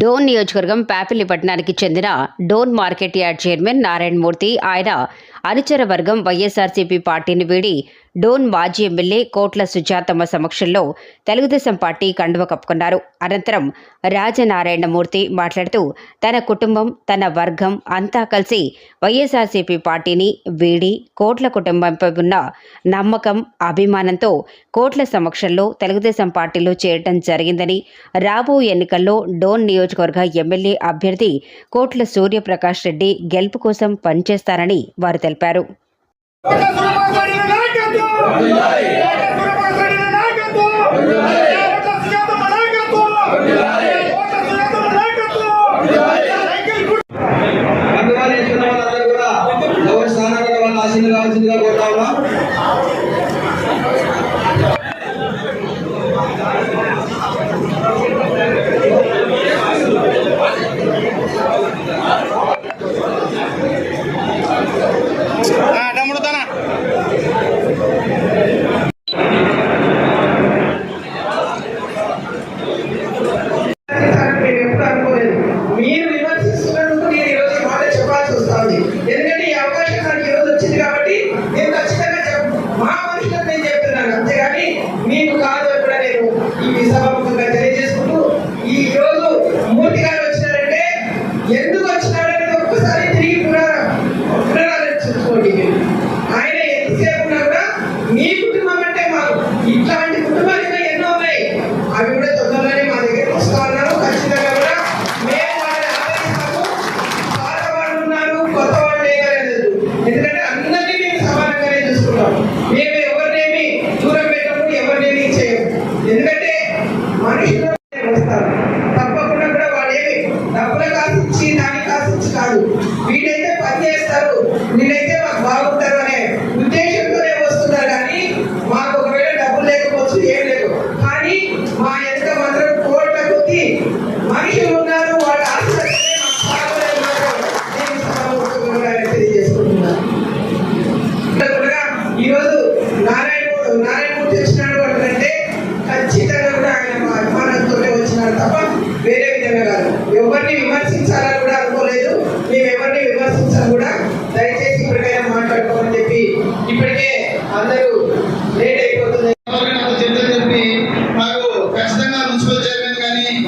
డోన్ నియోజకవర్గం ప్యాపిల్లి పట్టణానికి చెందిన Dhone market yard chairman Narayanamurthy. ఆయన అనుచర వర్గం వైఎస్ఆర్సీపీ పార్టీని వీడి డోన్ మాజీ ఎమ్మెల్యే కోట్ల సుజాతమ్మ సమక్షంలో తెలుగుదేశం పార్టీ కండువ కప్పుకున్నారు. అనంతరం రాజనారాయణమూర్తి మాట్లాడుతూ తన కుటుంబం తన వర్గం అంతా కలిసి వైఎస్ఆర్సీపీ పార్టీని వీడి కోట్ల కుటుంబంపై ఉన్న నమ్మకం అభిమానంతో కోట్ల సమక్షంలో తెలుగుదేశం పార్టీలో చేరటం జరిగిందని రాబో ఎన్నికల్లో డోన్ నియోజకవర్గ ఎమ్మెల్యే అభ్యర్థి కోట్ల సూర్యప్రకాష్ రెడ్డి గెలుపు కోసం పనిచేస్తారని వారు తెలిపారు. అందువల్ల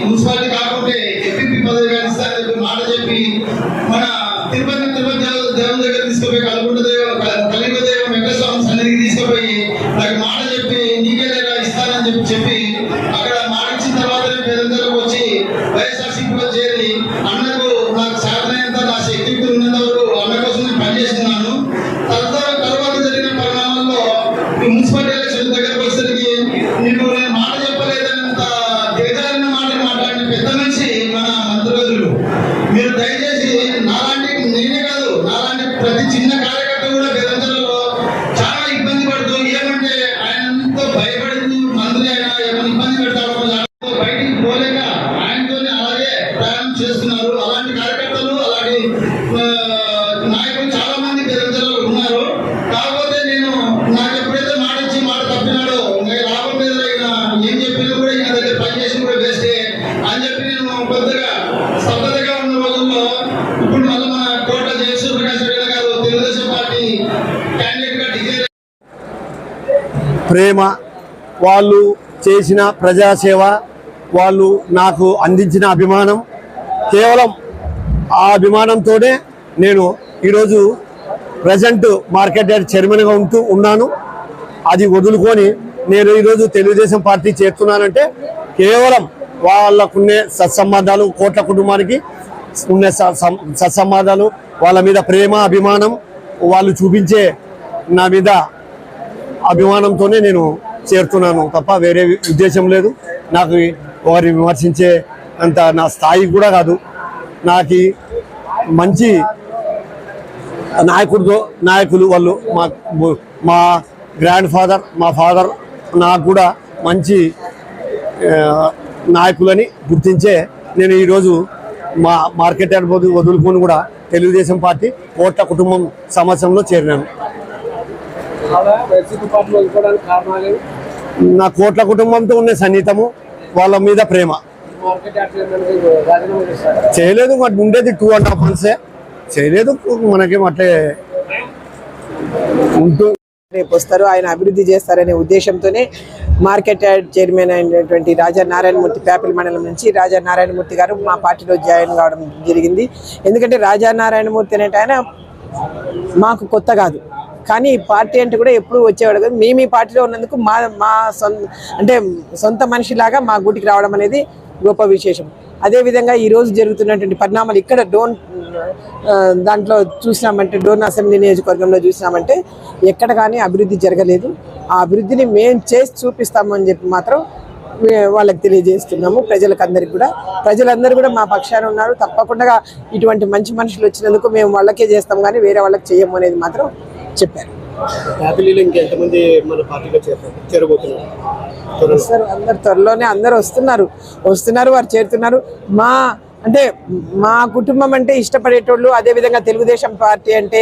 మున్సిపాలిటీ కాకుంటే ఎంపీపీ పదవి కానీ ఇస్తారని చెప్పి మాట చెప్పి మన తిరుపతి తిరుపతి దేవ- దేవుని దగ్గర తీసుకుపోయి కలుగుంట దేవం కలిగ దేవం వెంకటస్వామి సన్నిధికి తీసుకుపోయి నాకు మాట చెప్పి నీకే లేదా ఇస్తానని చెప్పి చెప్పి అక్కడ ప్రతి చిన్న కార్యకర్త ప్రేమ వాళ్ళు చేసిన ప్రజాసేవ వాళ్ళు నాకు అందించిన అభిమానం. కేవలం ఆ అభిమానంతోనే నేను ఈరోజు ప్రజెంట్ మార్కెట్ యార్డ్ చైర్మన్గా ఉంటూ ఉన్నాను. అది వదులుకొని నేను ఈరోజు తెలుగుదేశం పార్టీ చేస్తున్నానంటే కేవలం వాళ్ళకున్నే సత్సంబంధాలు కోట్ల కుటుంబానికి ఉన్న సం- సత్సంబంధాలు వాళ్ళ మీద ప్రేమ అభిమానం వాళ్ళు చూపించే నా మీద అభిమానంతోనే నేను చేరుతున్నాను తప్ప వేరే ఉద్దేశం లేదు. నాకు వారిని విమర్శించే అంత నా స్థాయి కూడా కాదు. నాకు మంచి నాయకుడితో నాయకులు వాళ్ళు మా మా గ్రాండ్ ఫాదర్ మా ఫాదర్ నాకు కూడా మంచి నాయకులని గుర్తించే నేను ఈరోజు మా మార్కెట్ యార్డ్ వదులుకొని కూడా తెలుగుదేశం పార్టీ కోట్ల కుటుంబం సమాజంలో చేరినాను. నా కోట్ల కుటుంబంతో ఉన్న సన్నిహితము వాళ్ళ మీద ప్రేమ. చేయలేదు మరి ఉండేది టూ అండ్ హాఫ్ మంత్సే చేయలేదు మనకేం అట్లే ఉంటూ రేపు వస్తారు ఆయన అభివృద్ధి చేస్తారనే ఉద్దేశంతోనే మార్కెట్ యార్డ్ చైర్మన్ అయినటువంటి రాజా నారాయణమూర్తి పేపల్ మండలం నుంచి రాజా నారాయణమూర్తి గారు మా పార్టీలో జాయిన్ కావడం జరిగింది. ఎందుకంటే రాజా నారాయణమూర్తి అనేట ఆయన మాకు కొత్త కాదు. కానీ ఈ పార్టీ అంటే కూడా ఎప్పుడు వచ్చేవాడు కాదు. మేము ఈ పార్టీలో ఉన్నందుకు మా మా అంటే సొంత మనిషిలాగా మా గుడికి రావడం అనేది గొప్ప విశేషం. అదేవిధంగా ఈరోజు జరుగుతున్నటువంటి పరిణామాలు ఇక్కడ డోన్ దాంట్లో చూసినామంటే డోన్ అసెంబ్లీ నియోజకవర్గంలో చూసినామంటే ఎక్కడ కానీ అభివృద్ధి జరగలేదు. ఆ అభివృద్ధిని మేము చేసి చూపిస్తాము అని చెప్పి మాత్రం వాళ్ళకి తెలియజేస్తున్నాము. ప్రజలకు అందరికి కూడా. ప్రజలందరూ కూడా మా పక్షాన ఉన్నారు. తప్పకుండా ఇటువంటి మంచి మనుషులు వచ్చినందుకు మేము వాళ్ళకే చేస్తాం కానీ వేరే వాళ్ళకి చేయము అనేది మాత్రం చెప్పారు. హ్యాపీలీలో ఇంకెంతమంది మన పార్టీలో చేరబోతున్నారు? వస్తారు అందరు త్వరలోనే అందరు వస్తున్నారు. వస్తున్నారు వారు చేరుతున్నారు. మా అంటే మా కుటుంబం అంటే ఇష్టపడేటోళ్ళు అదేవిధంగా తెలుగుదేశం పార్టీ అంటే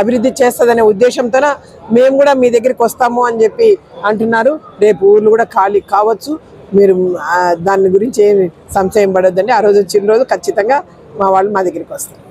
అభివృద్ధి చేస్తుందనే ఉద్దేశంతోన మేము కూడా మీ దగ్గరికి వస్తాము అని చెప్పి అంటున్నారు. రేపు ఊర్లు కూడా ఖాళీ కావచ్చు. మీరు దాని గురించి ఏమి సంశయం పడొద్దండి. ఆ రోజు వచ్చిన రోజు ఖచ్చితంగా మా వాళ్ళు మా దగ్గరికి వస్తారు.